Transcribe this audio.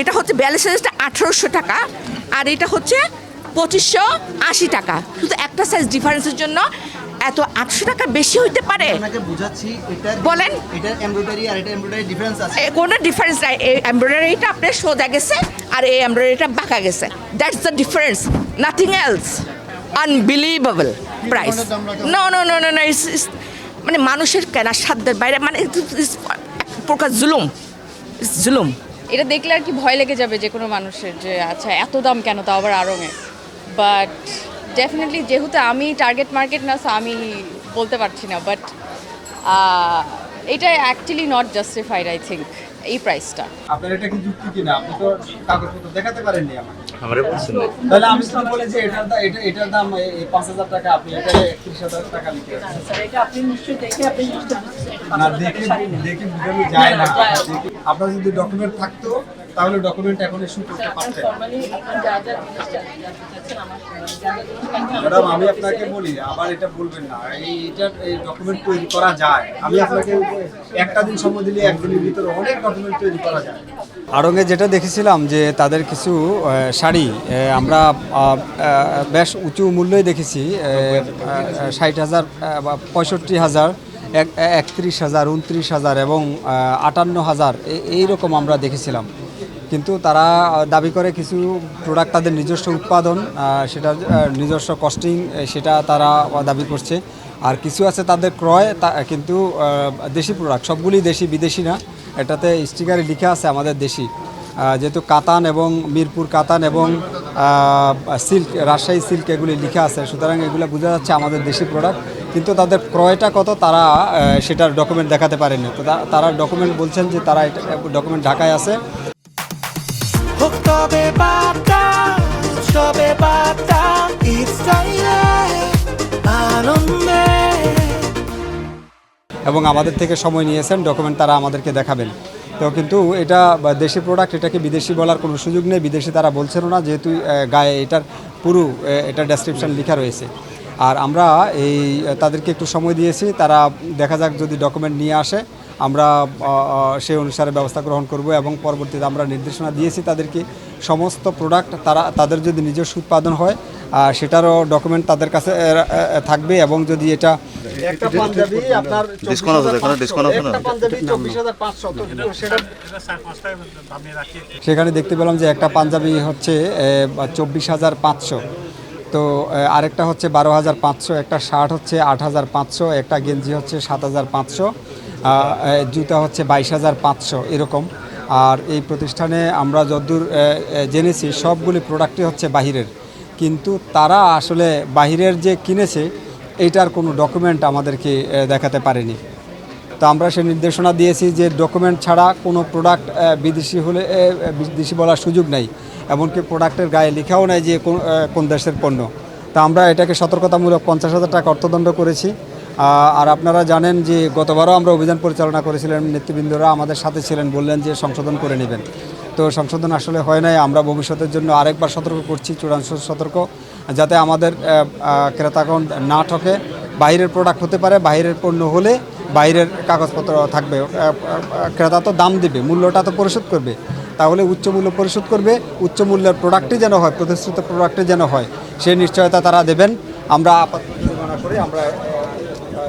এটা হচ্ছে বিয়াল্লিশ সাইজটা আঠেরোশো টাকা আর এটা হচ্ছে পঁচিশশো আশি টাকা। শুধু একটা সাইজ ডিফারেন্সের জন্য এত আটশো টাকা বেশি হইতে পারে? বলেন। কোনো ডিফারেন্স নাই। এই এমব্রয়ডারিটা আপনার সোজা গেছে আর এই এমব্রয়ডারিটা বাঁকা গেছে। That's the difference nothing else unbelievable price? No no no no no মানে মানুষের কেনার সাধ্যের বাইরে মানে প্রকার জুলুম। জুলুম। এটা দেখলে আর কি ভয় লেগে যাবে যে কোনো মানুষের যে আচ্ছা এত দাম কেন? তাও আবার আরঙে বাট ডেফিনেটলি যেহেতু আমি টার্গেট মার্কেট না সো আমি বলতে পারছি না। বাট এটা actually not justified I think এই প্রাইসটা আপনার এটা কি যুক্তি কিনা? আপনি তো কাগজপত্র দেখাতে পারেননি আমাকে আমারে বলছেন না। তাহলে আমি তো বলে যে এটার দাম এটা এটার দাম আপনি পাঁচ হাজার টাকা আপনি এটা একত্রিশ হাজার টাকা লিখে না দেখে দেখে বুঝানো যায় না। দেখে- আপনার যদি ডকুমেন্ট থাকতো তাহলে ডকুমেন্ট এখন ইস্যু করতে পারতেন। ম্যাডাম আমি আপনাকে বলি আবার এটা বলবেন না। এই এটার এই ডকুমেন্ট তৈরি করা যায়। আমি আপনাকে একটা দিন সময় দিলে একদিনের ভিতরে অনেক ডকুমেন্ট তৈরি করা যায়। আড়ঙে যেটা দেখেছিলাম যে তাদের কিছু শাড়ি আমরা বেশ উঁচু মূল্যই দেখেছি ষাট হাজার বা পঁয়ষট্টি হাজার একত্রিশ হাজার উনত্রিশ হাজার এবং আটান্ন হাজার এইরকম আমরা দেখেছিলাম। কিন্তু তারা দাবি করে কিছু প্রোডাক্ট তাদের নিজস্ব উৎপাদন সেটা নিজস্ব কস্টিং সেটা তারা দাবি করছে। আর কিছু আছে তাদের ক্রয় কিন্তু দেশি প্রোডাক্ট সবগুলি দেশি, বিদেশি না। এটাতে স্টিকারে লেখা আছে আমাদের দেশি। যেহেতু কাতান এবং মিরপুর কাতান এবং সিল্ক, রাজশাহী সিল্ক এগুলি লেখা আছে, সুতরাং এগুলো বোঝা যাচ্ছে আমাদের দেশি প্রোডাক্ট কিন্তু তাদের ক্রয়টা কত তারা সেটার ডকুমেন্ট দেখাতে পারেনি। তো তারা ডকুমেন্ট বলছেন যে তারা ডকুমেন্ট ঢাকায় আছে। এবং আমাদের থেকে সময় নিয়েছেন ডকুমেন্ট তারা আমাদেরকে দেখাবেন। তো কিন্তু এটা দেশি প্রোডাক্ট এটাকে বিদেশি বলার কোনো সুযোগ নেই, বিদেশি তারা বলছেন না, যেহেতু গায়ে এটার পুরো এটা ডেসক্রিপশন লেখা রয়েছে। আর আমরা এই, তাদেরকে একটু সময় দিয়েছি, তারা দেখা যাক যদি ডকুমেন্ট নিয়ে আসে। আমরা সেই অনুসারে ব্যবস্থা গ্রহণ করব এবং পরবর্তীতে আমরা নির্দেশনা দিয়েছি তাদেরকে সমস্ত প্রোডাক্ট তারা তাদের যদি নিজস্ব উৎপাদন হয় সেটারও ডকুমেন্ট তাদের কাছে থাকবে এবং যদি এটা একটা পাঞ্জাবি আপনার সেখানে দেখতে পেলাম যে একটা পাঞ্জাবি হচ্ছে চব্বিশ হাজার পাঁচশো। তো আরেকটা হচ্ছে বারো হাজার পাঁচশো একটা শার্ট হচ্ছে আট হাজার পাঁচশো একটা গেঞ্জি হচ্ছে সাত হাজার পাঁচশো। জুতা হচ্ছে বাইশ হাজার পাঁচশো, এরকম। আর এই প্রতিষ্ঠানে আমরা যদ্দূর জেনেছি, সবগুলি প্রোডাক্টই হচ্ছে বাহিরের। কিন্তু তারা আসলে বাহিরের যে কিনেছে, এইটার কোনো ডকুমেন্ট আমাদেরকে দেখাতে পারেনি। তো আমরা সে নির্দেশনা দিয়েছি যে ডকুমেন্ট ছাড়া কোনো প্রোডাক্ট বিদেশি হলে বিদেশি বলার সুযোগ নেই। এমনকি প্রোডাক্টের গায়ে লেখাও নাই যে কোন দেশের পণ্য। তা আমরা এটাকে সতর্কতামূলক পঞ্চাশ হাজার টাকা অর্থদণ্ড করেছি। আর আপনারা জানেন যে গতবারও আমরা অভিযান পরিচালনা করেছিলেন, নেতৃবৃন্দরা আমাদের সাথে ছিলেন, বললেন যে সংশোধন করে নেবেন। তো সংশোধন আসলে হয় নাই, আমরা ভবিষ্যতের জন্য আরেকবার সতর্ক করছি, চূড়ান্ত সতর্ক, যাতে আমাদের ক্রেতাগণ না ঠকে। বাইরের প্রোডাক্ট হতে পারে, বাইরের পণ্য হলে বাইরের কাগজপত্র থাকবে। ক্রেতা তো দাম দেবে, মূল্যটা তো পরিশোধ করবে। তাহলে উচ্চ মূল্য পরিশোধ করবে, উচ্চ মূল্যের প্রোডাক্টই যেন হয় প্রতিশ্রুত প্রোডাক্টই যেন হয় সেই নিশ্চয়তা তারা দেবেন। আমরা আপাতত করে আমরা